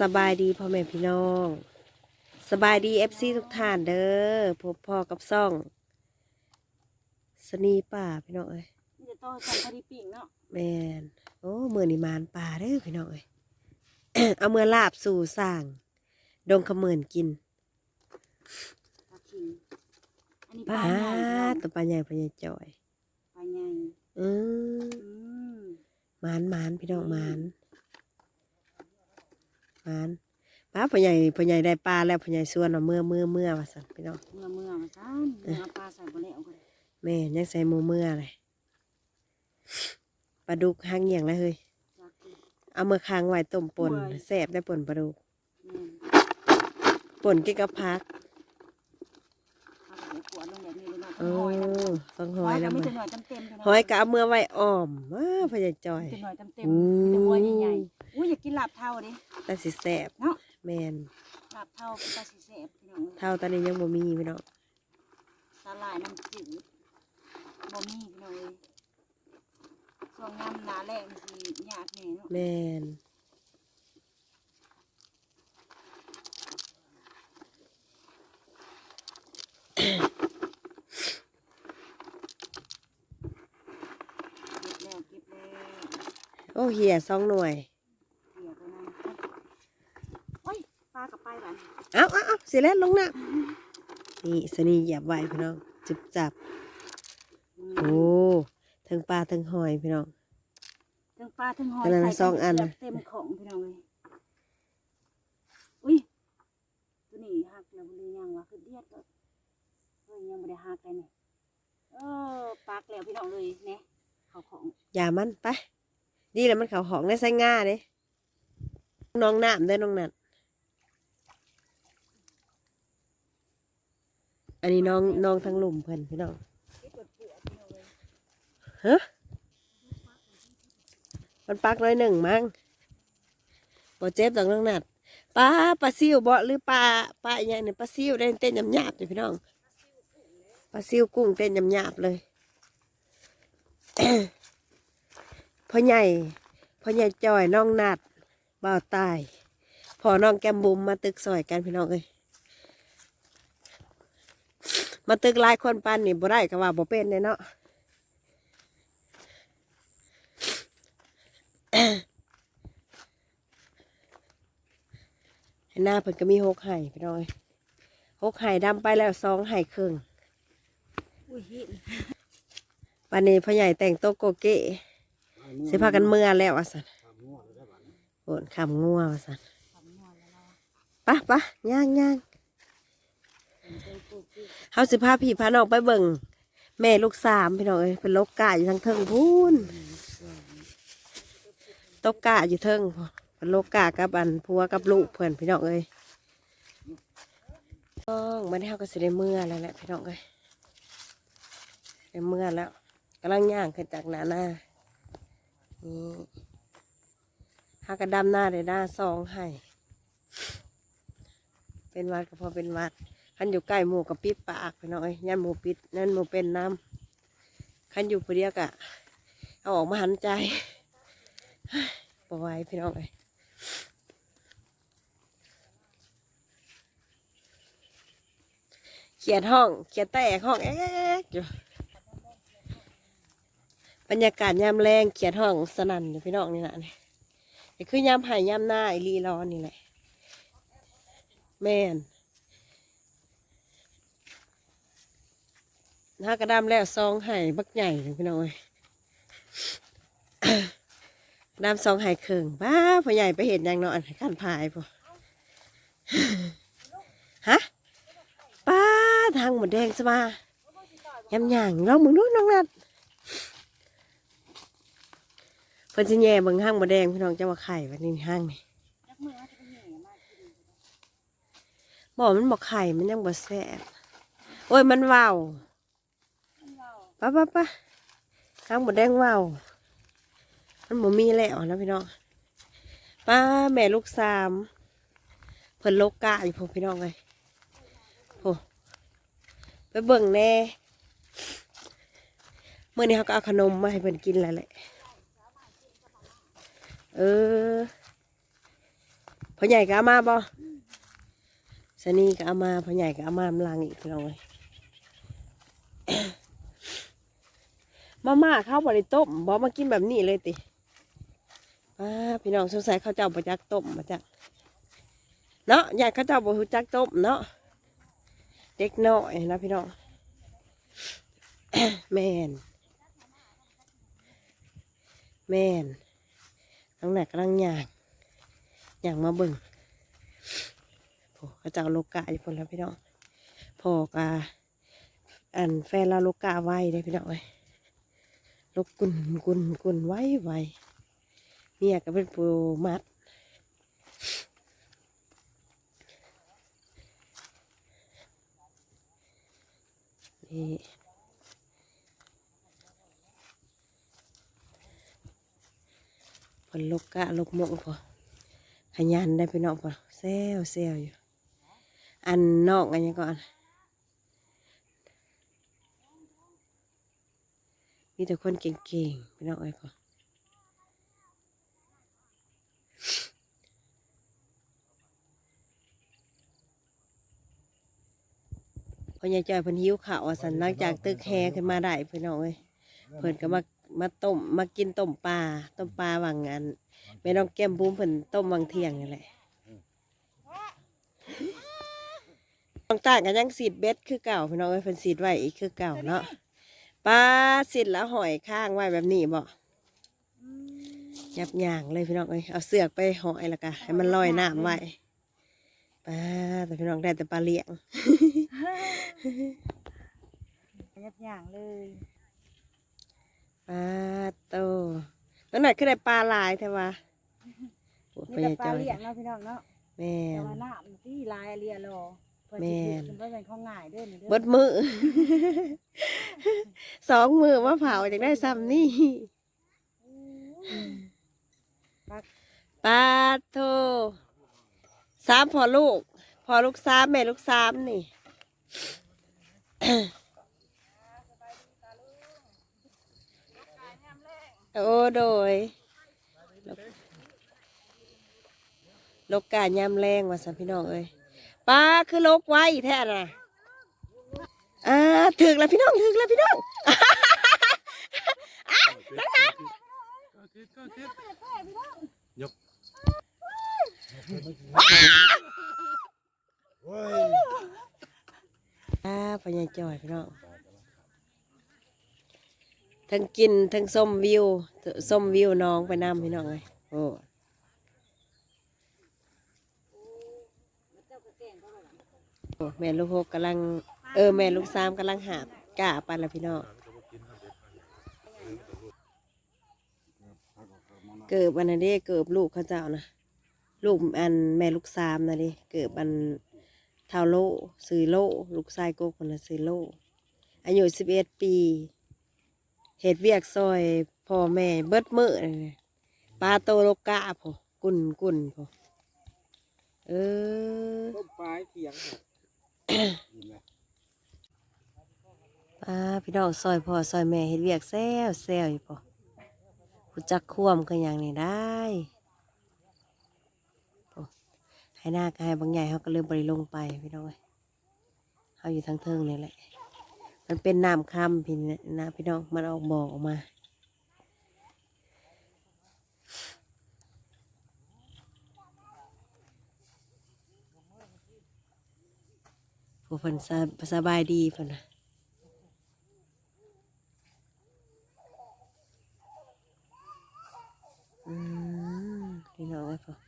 สบายดีพ่อแม่พี่น้อง สบายดีเอฟซีทุกท่านเด้อพบพ่อกับซ่อง สนีป่าพี่น้องเอ้ยมันจะต้องทำพอดีปิ้งเนาะแมนโอ้มือนี่มานป่าเด้อพี่น้องเอ้ยเอามือลาบสู่สร้าง ดงขมือนกินปลาคิงอันนี้ปป้าลาใหญ่ตัวปลาใหญ่ปลาใหญ่จอยปลาใหญ่อืมอืมมานมานพี่น้องมาน มานป้าพ่อใหญ่พ่อใหญ่ได้ปลาแล้วพ่อใหญ่ส่วนเอาเมื่อเมื่อเมื่อว่าสันพี่น้องเมื่อเมื่อมาซ้ำเมื่อเอาปลาใส่ไปแล้วก็ได้แม่ยังใส่หมูเมื่อเลยปลาดุกหางเหี่ยงแล้วเฮ้ยจากกินเอามือค้างไว้ต้มป่นโอ้ยแซ่บได้ป่นปลาดุกแม่นป่นกินกับพักเอาไป ขวดลงแบบนี้เลยเนาะโอ้หอยนะฟังหหออยยแล้วก็มัไม่นถึงหน่อยเต็มเต็มๆเท่านั้นหอยกะเอามือไว้อ้อมว้าพญาจอยถึงหน่อยเต็มเต็มอู้เป็นหัวใหญ่ๆอุ้ยอยากกินลาบเท่าดิแต่สิแซ่บเนาะแมนลาบเท่าเป็นปลาสีแสบพี่น้องเท่าตอนนี้ยังบ่มีพี่น้องสาหร่ายน้ำจืดบ่มีพี่น้องเอ้ยช่วงน้ำหนาแรงสิยากแน่เนาะแมน เก็บแล้วเก็บแล้ว โอ้เหี่ยสองหน่วยเดี๋ยวตัวนั้นโอ้ยปลากับไปบ้านเอาเอาเอาสิแล้วลงน้ำนี่สนีเหยียบไว้พี่น้องจิบจับโอ้ทั้งปลาทั้งหอยพี่น้องทั้งปลาทั้งหอยอันนั้นใส่สองอันเกืบเต็มของพี่น้องเลยอุ้ยตัวนี้หักแล้วมันเลยยังวะคือเดียดก็เฮ้ ยยังไม่ได้หักเลยเนี่ยเออปักแล้วพี่น้องเลยเนี่ยเขาของอย่ามันไปดีแล้วมันเขาหองได้ใส่ง่าเด้น้องน้ำได้น้องนัดอันนี้น้องน้องทั้งหลุมเพิ่นพี่น้องที่เปิดเปลือกพี่น้องฮะมันปักน้อยหนึ่งมั้งบ่เจ็บดอกน้องนัดปลาปลาซิวบ่หรือปลาปลาอหย่างนี้ปลาซิวได้เต้นยำหยาบเลยพี่น้อง ลาซิวกุ้งเต้นยำหยาบเลยพ่อใหญ่พ่อใหญ่จอยน้องนัดบ่าวตายพอน้องแก้มบุมมาตึกซอยกันพี่น้องเอ้ยมาตึกลายคนปันนี่บ่ได้ก็ว่าบ่เป็นเลยเนาะหน้าเพิ่นก็มีหกไห่พี่น้องเอ้ยหกไห่ดำไปแล้วสองไห่ครึ่ง อุ้ยเห็นวันนี้พ่อใหญ่แต่งโต๊ะโกเก้สิพากันเมื่อแล้วอะสันโอนคำงัวว่ะสันทำนวดแล้วเราปะปะย่างย่างเฮาสิพาพี่พาน้องไปเบิ่งแม่ลูกสามพี่น้องเอ้ยเป็นโลกกาอยู่ทางเทิงพูนโตกกาอยู่เทิงพอเป็นโลกกากับอันพัวกับลูกเพื่อนพี่น้องเอ้ยน้องมันเฮาก็สิได้เมื่อแล้วแหละพี่น้องเอ้ยได้ เมื่อแล้วกำลังย่างขึ้นจากหนาหน้านี่หากระดำหน้าได้หน้าซองให้ เป็นวัดก็พอเป็นวัดขันอยู่ใกล้หมูกับปิดปากไปหน่อยยันหมูปิดนั่นหมูเป็นน้ำขันอยู่ผู้เดียวกะเอาออกมาหันใจปไหว้พี่น้องเลยเขียดห้อง เขียดแตกห้องแอ๊กอยู่ บรรยากาศยามแรงเขียดห้องสนั่นอยู่พี่น้องนี่แหละนี่คือยามหายยามหน้าไอรีร้อนนี่แหละ แม่นถ้ากระดำแล้วซองไห่บักใหญ่เลยพี่น้องเอ้ยดำซองไห่เคิงป้าพ่อใหญ่ไปเห็นยังนอนขันพายพ่อฮะป้าทางหมดแดงสมายยำหย่างน้องมึงนู้นน้องนัดเพิ่นสิแย่เบิ่งห้างหมดแดงพี่น้องจะว่าไข่วันนี้ห้างนี่จักมือว่าจะเป็นหากกินบอกมันบอกไข่มันยังบ่แซ่บโอ้ยมันว้าวมันเราปะปะปะข้างบดแดงว้าวมันบ่มีแล้วนะพี่น้องป้าแม่ลูกสามเพิ่นโลกกะอยู่พวกพี่น้องเลยโอ้ไปเบิ่งแน่เมื่อนี้เขาก็เอาขนมมาให้เพิ่นกินแล้วแหละ เออพ่อใหญ่ก็เอามาบ่สนีก็เอามาพ่อใหญ่ก็เอามาลังอีกพี่น้องเลยมาม่าข้าวบริต้มบอมากินแบบนี้เลยติป้าพี่น้องสงสัยเขาเจ้าบจักต้มมาจากเนาะอยากเขาเจ้าบรู้จักต้มเนาะเด็กน้อยนะพี่น้องแมนแมน ตั้งแต่กำลังย่างย่างมาเบิ่งโอ้เขาเจ้าโลกาอยู่คนแล้วพี่น้องพอกาอันแฟนเราโลกาไว้เลยพี่น้องเลยลกกุนกุนกุนไว้ไว้เมียก็เป็นปูมัดนี่ ผลลกกะลกมงพอขยันได้ไปนอกพอเซลเซลอยู่ อันนอกอันนี้ก่อนมีแต่คนเก่งๆพี่น้องเอ้ยพอพอยายจอยเพิ่นหิวข้าวว่าสันหลังจากตึกแฮขึ้นมาได้พี่น้องเอ้ยเพิ่นก็มา มาต้มมากินต้มปลาต้มปลาวังงานแม่น้องแก้มบุ้มเพิ่นต้มวังเที่ยงนี่แหละต่างๆกันยังสีดเบ็ดคือเก่าพี่น้องเอ้ยเพิ่นสีดไว้อีกคือเก่าเนาะปลาสินแล้วหอยข้างไว้แบบนี้บ่ยับย่างเลยพี่น้องเอ้ยเอาเสือกไปหอยแล้วก็ให้มันลอยน้ำไว้ปลาแต่พี่น้องได้แต่ปลาเลี้ยงยับย่างเลย ปลาโตตัวไหนขึ้นได้ปลาหลายใช่ปะโอ้นี่พแต่ญาปลาจอยเลี้ยงเนาะพี่น้องเนาะแม่แต่น ว่าน้ำที่ลายเรียรอเพื่อแม่ที่นถือเป็นของง่ายเด้อนี่เด้อเบดมือ สองมือมาเผาจากได้ซ้ำนี่ปลาโทสามพอลูก พอลูกสามแม่ลูกสามนี่ โอ้โดยลกกายามแรงว่าสันพี่น้องเอ้ยปลาคือลกไว้แท้น่ะอ่าถึกแล้วพี่น้องถึกแล้วพี่น้องอ่าพญาจอยพี่น้อง ทั้งกินทั้งส้มวิวส้มวิวน้องไปนำพี่น้องเลยโอ้โอ้แม่ลูกหกกำลัง เออแม่ลูกสามกำลังหาบกล้าไปแล้วพี่น้องเกิบอันนั้นเด้เกิบลูกเขาเจ้านะลูกอันแม่ลูกสามนะดิเกิบอันเท่าโลซื้อโลลูกชายโกคนละซื้อโลอายุสิบเอ็ดปี เหตุเวียกซอยพ่อแม่เบิดมือนี่ปลาโตโลกะพอกุ่นกุ่นพอเออต้มปลาเคียงปลาพี่น้องซอยพ่อซอยแม่เห็ดเวียกแซวแซวอยู่พอกูจักควมกันอย่างนี้ได้โอ้ให้หน้าก็ให้บางใหญ่เขาก็เลยบริลงไปพี่น้องเอ้ยเขาอยู่ทางเทิงนี่แหละ มันเป็นน้ำคำพี่นะพี่น้องมันออกบอกออกมาผู้เพิ่นสบายดีเพิ่นนะอืมพี่น้องไอ้ยพอ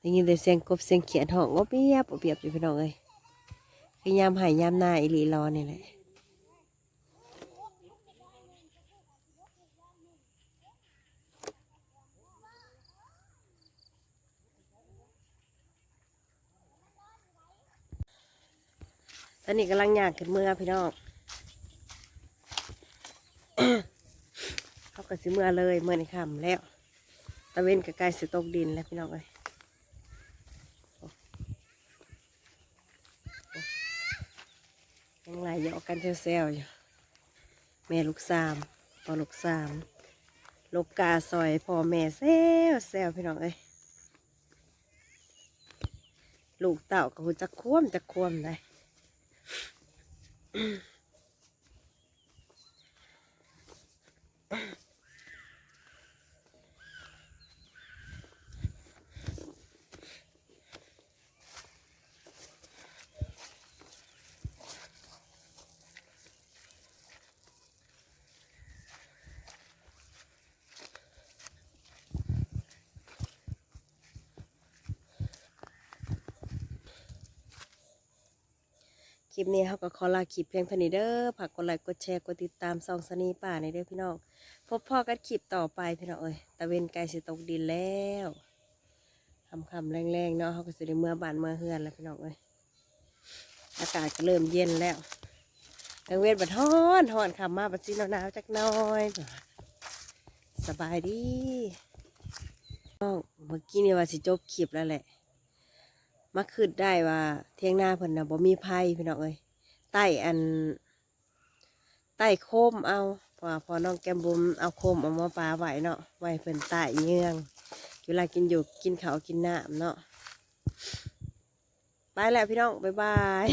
ได้ยินแต่เสียงกบเสียงเขียดห้องงบเปียบอบเปียบอยู่พี่น้องเอ้ยคือยามหายยามหน้าอีหลีรอนี่แหละตอนนี้กำลังย่างขึ้นเมื่อพี่น้องเขาก็สิเมื่อเลยเมื่อในค่ำแล้ว ตะเวนกับไกลสิตกดินแล้วพี่น้องเอ้ยโอ้โอ้ยังไหลหยอกกัน เซลๆอยู่ แม่ลูกสามพอลูกสามลูกกาซอยพ่อแม่เซลเซลพี่น้องเอ้ยลูกเต่าก็หูจะคว่ำจะคว่ำได้ ลิปนี้เขาก็ขอลาคลิปเพียงเท่านี้เด้อฝากกดไลค์กดแชร์กดติดตามซองสนีป่าในเด้อพี่น้องพบพ่อกันคลิปต่อไปพี่น้องเอ้ยตะเวนไกลสิตกดินแล้วคำคำแรงๆเนาะเขาก็สิได้เมื่อบานเมื่อเฮือนแล้วพี่น้องเอ้ยอากาศก็เริ่มเย็นแล้วกลางเวทบัดฮ้อนฮ้อนขับมาบัดซีหนาวๆจักน้อยสบายดีน้องเมื่อกี้นี่ว่าสิจบคลิปแล้วแหละ มาคืดได้ว่า เที่ยงหน้าเพิ่นนะบ่มีไผพี่น้องเอ้ยใต้อัน ใต้โคมเอาพอพอน้องแก้มบุมเอาโคมเอามาปลาไว้เนาะไว้เพิ่นใต้เงื่องเวลากินอยู่กินเขากินน้ำเนาะไปแล้วพี่น้องบ๊ายบาย